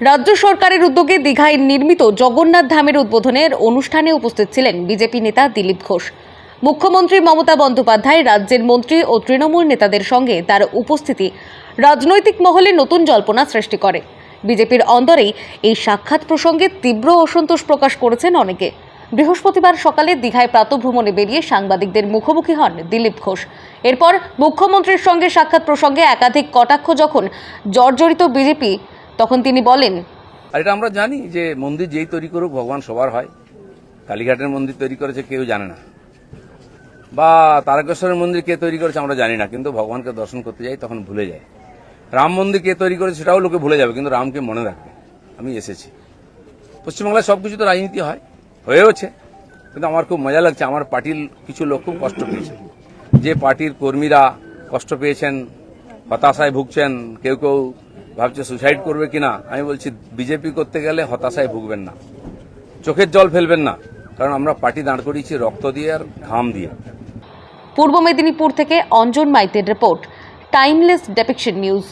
রাজ্য সরকারের উদ্যোগে দীঘায় নির্মিত জগন্নাথ ধামের উদ্বোধনের অনুষ্ঠানে উপস্থিত ছিলেন বিজেপি নেতা দিলীপ ঘোষ। মুখ্যমন্ত্রী মমতা বন্দ্যোপাধ্যায়, রাজ্যের মন্ত্রী ও তৃণমূল নেতাদের সঙ্গে তার উপস্থিতি রাজনৈতিক মহলে নতুন জল্পনা সৃষ্টি করে। বিজেপির অন্দরেই এই সাক্ষাৎ প্রসঙ্গে তীব্র অসন্তোষ প্রকাশ করেছেন অনেকে। বৃহস্পতিবার সকালে দীঘায় প্রাতভ্রমণে বেরিয়ে সাংবাদিকদের মুখোমুখি হন দিলীপ ঘোষ। এরপর মুখ্যমন্ত্রীর সঙ্গে সাক্ষাৎ প্রসঙ্গে একাধিক কটাক্ষ যখন জর্জরিত বিজেপি তখন তিনি বলেন, আর এটা আমরা জানি যে মন্দির যেই তৈরি করুক, ভগবান সবার হয়। কালীঘাটের মন্দির তৈরি করেছে, কেউ জানে না। বা তারকেশ্বরের মন্দির কে তৈরি করেছে, আমরা জানি না, কিন্তু ভগবানকে দর্শন করতে যাই, তখন ভুলে যায়। রাম মন্দির কে তৈরি করেছে, সেটাও লোকে ভুলে যাবে, কিন্তু রামকে মনে রাখবে। আমি এসেছি। পশ্চিমবাংলায় সব কিছু তো রাজনীতি হয়, হয়েওছে, কিন্তু আমার খুব মজা লাগছে, আমার পার্টির কিছু লোক খুব কষ্ট পেয়েছে। যে পার্টির কর্মীরা কষ্ট পেয়েছেন, হতাশায় ভুগছেন, কেউ কেউ ভাবছে সুসাইড করবে কিনা? আমি বলছি বিজেপি করতে গেলে হতাশায় ভুগবেন না। চোখের জল ফেলবেন না। কারণ আমরা পার্টি দাঁড় করিয়েছি রক্ত দিয়ে আর ঘাম দিয়ে। পূর্ব মেদিনীপুর থেকে অঞ্জন মাইতের রিপোর্ট। Timeless depiction news